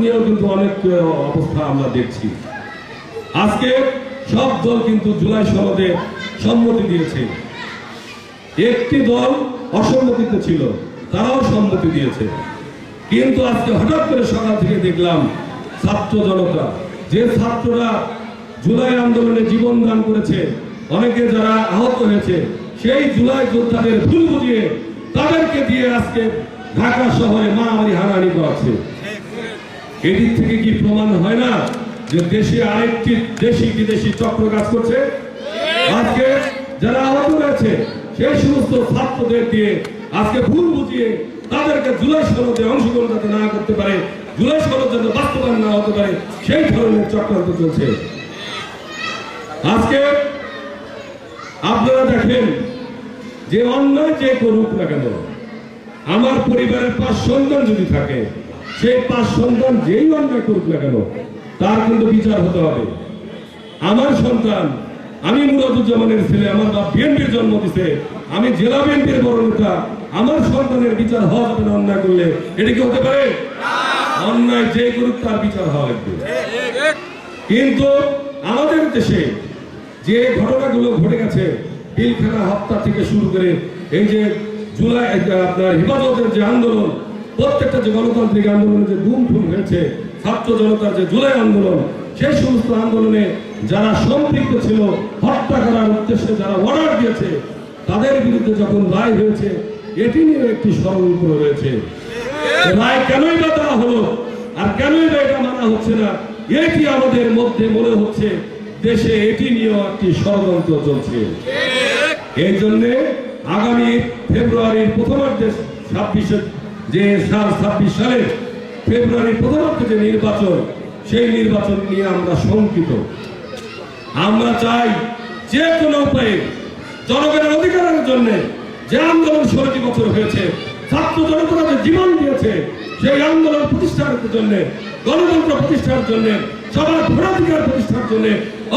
নিয়েও কিন্তু অনেক অবস্থা আমরা দেখছি। আজকে সব দল কিন্তু জুলাই সনদে সম্মতি দিয়েছে। একটি দল অসম্মতিতে ছিল, তারাও সম্মতি দিয়েছে। কিন্তু আজকে হঠাৎ করে সকাল থেকে দেখলাম ছাত্র জনতা, যে ছাত্ররা জুলাই আন্দোলনে জীবন দান করেছে, অনেকে যারা আহত হয়েছে, সেই জুলাই যোদ্ধাদের ভুল বুঝিয়ে তাদেরকে দিয়ে আজকে ঢাকা শহরে মারামারি হানাহানি করাচ্ছে। এদিক থেকে কি প্রমাণ হয় না যে দেশে আরেকটি দেশি বিদেশি চক্র কাজ করছে? আজকে যারা আহত হয়েছে সেই সমস্ত ছাত্রদের দিয়ে আজকে ভুল বুঝিয়ে তাদেরকে জুলাই সনদে অংশগ্রহণ যাতে না করতে পারে জুলাই সনদ যাতে বাস্তবায়ন না হতে পারে সেই ধরনের চক্রান্ত চলছে। আজকে আপনারা দেখেন যে অন্যায় যে করুক না কেন আমার পরিবারের পাঁচ সন্তান যদি থাকে সেই পাঁচ সন্তান যেই অন্যায় করুক না কেন, তার কিন্তু বিচার হতে হবে। আমার সন্তান, আমি মুরাদুজ্জামানের ছেলে, আমার বাপ বিএনপির জন্ম দিছে, আমি জেলা বিএনপির বড় নেতা, আমার সন্তানের বিচার হওয়া যাবে না অন্যায় করলে, এটা কি হতে পারে? অন্যায় যে করুক তার বিচার হওয়া লাগবে। কিন্তু আমাদের দেশে যে ঘটনাগুলো ঘটে গেছে, পিলখানা হত্যা থেকে শুরু করে এই যে জুলাই আপনার হেফাজতের যে আন্দোলন প্রত্যেকটা যে গণতান্ত্রিক আন্দোলনে যে গুম খুন হয়েছে ছাত্র জনতার যে জুলাই আন্দোলন সেই সমস্ত আন্দোলনে যারা সম্পৃক্ত ছিল হত্যা করার উদ্দেশ্যে যারা অর্ডার দিয়েছে তাদের বিরুদ্ধে যখন রায় হয়েছে এটি নিয়ে একটি ষড়যন্ত্র রয়েছে। রায় কেনই বা দেওয়া হলো আর কেনই বা এটা মানা হচ্ছে না এটি আমাদের মধ্যে মনে হচ্ছে দেশে এটি নিয়েও একটি ষড়যন্ত্র চলছে। এই জন্যে আগামী ফেব্রুয়ারির প্রথমার্ধে ছাব্বিশে যে সাল ছাব্বিশ সালে ফেব্রুয়ারির প্রথমার্ধে যে নির্বাচন, সেই নির্বাচন নিয়ে আমরা শঙ্কিত। আমরা চাই যে কোনো উপায়ে জনগণের অধিকারের জন্য যে আন্দোলন ষোলোটি বছর হয়েছে, ছাত্র জনতা যে জীবন দিয়েছে, সেই আন্দোলন প্রতিষ্ঠার জন্য, গণতন্ত্র প্রতিষ্ঠার জন্য, সবার ভোটাধিকার প্রতিষ্ঠার জন্য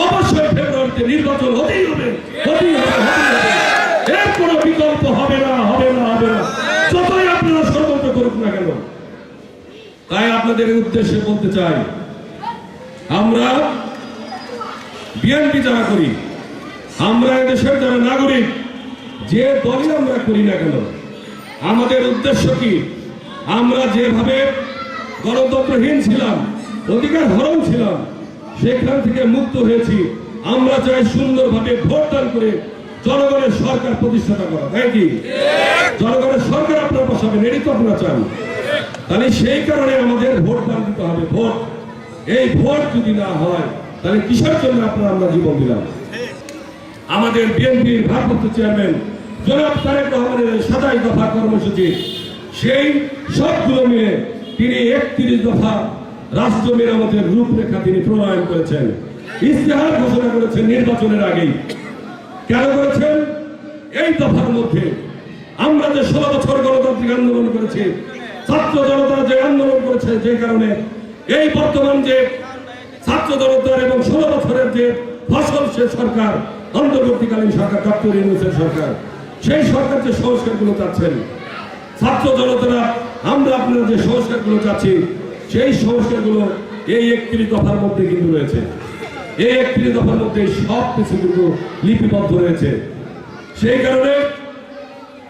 অবশ্যই ফেব্রুয়ারিতে নির্বাচন হতেই হবে হতেই হবে এর কোনো বিকল্প হবে না হবে না হবে না। যতই আপনারা তাই আপনাদের উদ্দেশ্যে বলতে চাই আমরা বিএনপি যারা করি আমরা দেশের যারা নাগরিক যে দলই আমরা করি না কেন আমাদের উদ্দেশ্য কি? আমরা যেভাবে গণতন্ত্রহীন ছিলাম অধিকার হরণ ছিলাম সেখান থেকে মুক্ত হয়েছি। আমরা চাই সুন্দরভাবে ভোট দান করে জনগণের সরকার প্রতিষ্ঠাতা করা। তাই কি? জনগণের সরকার আপনারা বসাবেন এটি তো আপনারা চান। তাহলে সেই কারণে আমাদের ভোট দান দিতে হবে, ভোট। এই ভোট যদি না হয়, তাহলে কিসের জন্য আপনারা আমরা জীবন দিলাম? আমাদের বিএনপির ভারপ্রাপ্ত চেয়ারম্যান জনাব তারেক রহমানের সাতাই দফা কর্মসূচি, সেই সবগুলো নিয়ে তিনি একত্রিশ দফা রাষ্ট্র মেরামতের রূপরেখা তিনি প্রণয়ন করেছেন। ইস্তেহার ঘোষণা করেছেন নির্বাচনের আগেই। কেন করেছেন? এই দফার মধ্যে আমরা যে ষোলো বছর গণতান্ত্রিক আন্দোলন করেছি ছাত্র জনতা যে আন্দোলন করেছে যে কারণে এই বর্তমান যে ছাত্র জনতার এবং ষোলো বছরের যে ফসল সে সরকার, অন্তর্বর্তীকালীন সরকার, ডক্টর সরকার, সেই সরকার যে সংস্কারগুলো চাচ্ছেন, ছাত্র জনতারা, আমরা আপনারা যে সংস্কারগুলো চাচ্ছি, সেই সংস্কারগুলো এই একত্রিশ দফার মধ্যে কিন্তু রয়েছে। এই একত্রিশ দফার মধ্যে সব কিছু কিন্তু লিপিবদ্ধ রয়েছে। সেই কারণে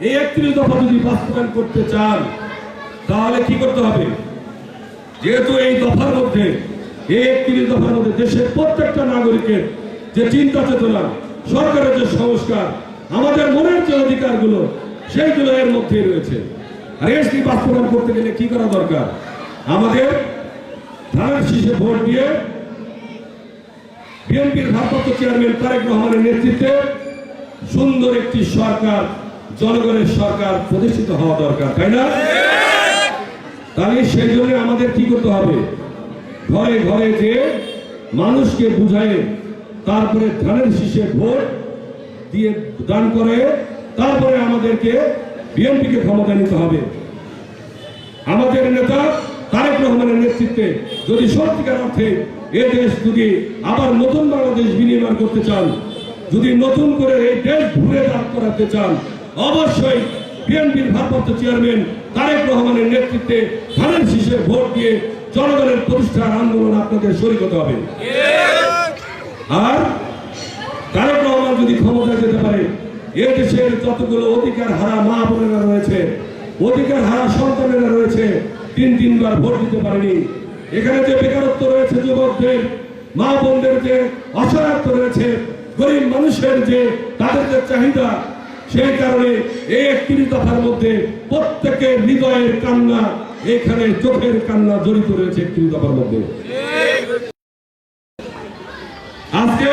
এই একত্রিশ দফা যদি বাস্তবায়ন করতে চান তাহলে কি করতে হবে? যেহেতু এই দফার মধ্যে একত্রিশ দফার মধ্যে দেশের প্রত্যেকটা নাগরিকের যে চিন্তা চেতনা, সরকারের যে সংস্কার, আমাদের মনের যে অধিকারগুলো, সেইগুলো এর মধ্যেই রয়েছে। আর এসটি বাস্তবায়ন করতে গেলে কি করা দরকার? আমাদের ধানের শীষে ভোট দিয়ে বিএনপির ভারপ্রাপ্ত চেয়ারম্যান তারেক রহমানের নেতৃত্বে সুন্দর একটি সরকার, জনগণের সরকার প্রতিষ্ঠিত হওয়া দরকার, তাই না? তাহলে সেই জন্য আমাদের কি করতে হবে? ঘরে ঘরে যে মানুষকে বুঝায় তারপরে ধানের শীষে ভোট দিয়ে দান করে, তারপরে আমাদেরকে বিএনপিকে ক্ষমতা নিতে হবে। আমাদের নেতা তারেক রহমানের নেতৃত্বে যদি সত্যিকার অর্থে এ দেশ যদি আবার নতুন বাংলাদেশ বিনির্মাণ করতে চান, যদি নতুন করে এই দেশ ঘুরে দাঁড় করাতে চান, অবশ্যই বিএনপির ভারপ্রাপ্ত চেয়ারম্যান তারেক রহমানের নেতৃত্বে ধানের শীষে ভোট দিয়ে জনগণের প্রতিষ্ঠার আন্দোলন আপনাদের শরীর হতে হবে। আর তারেক রহমান যদি ক্ষমতা যেতে পারে, এ দেশের যতগুলো অধিকার হারা মা বোনেরা রয়েছে, অধিকার হারা সন্তানেরা রয়েছে, তিন তিনবার ভোট দিতে পারেনি। এখানে যে বেকারত্ব রয়েছে যুবকদের, মা বোনদের যে অসহায়ত্ব রয়েছে, গরিব মানুষের যে তাদের যে চাহিদা সেই কারণে এই একত্রিশ দফার মধ্যে প্রত্যেকের হৃদয়ের কান্না, এখানে চোখের কান্না জড়িত রয়েছে একত্রিশ দফার মধ্যে। আজকে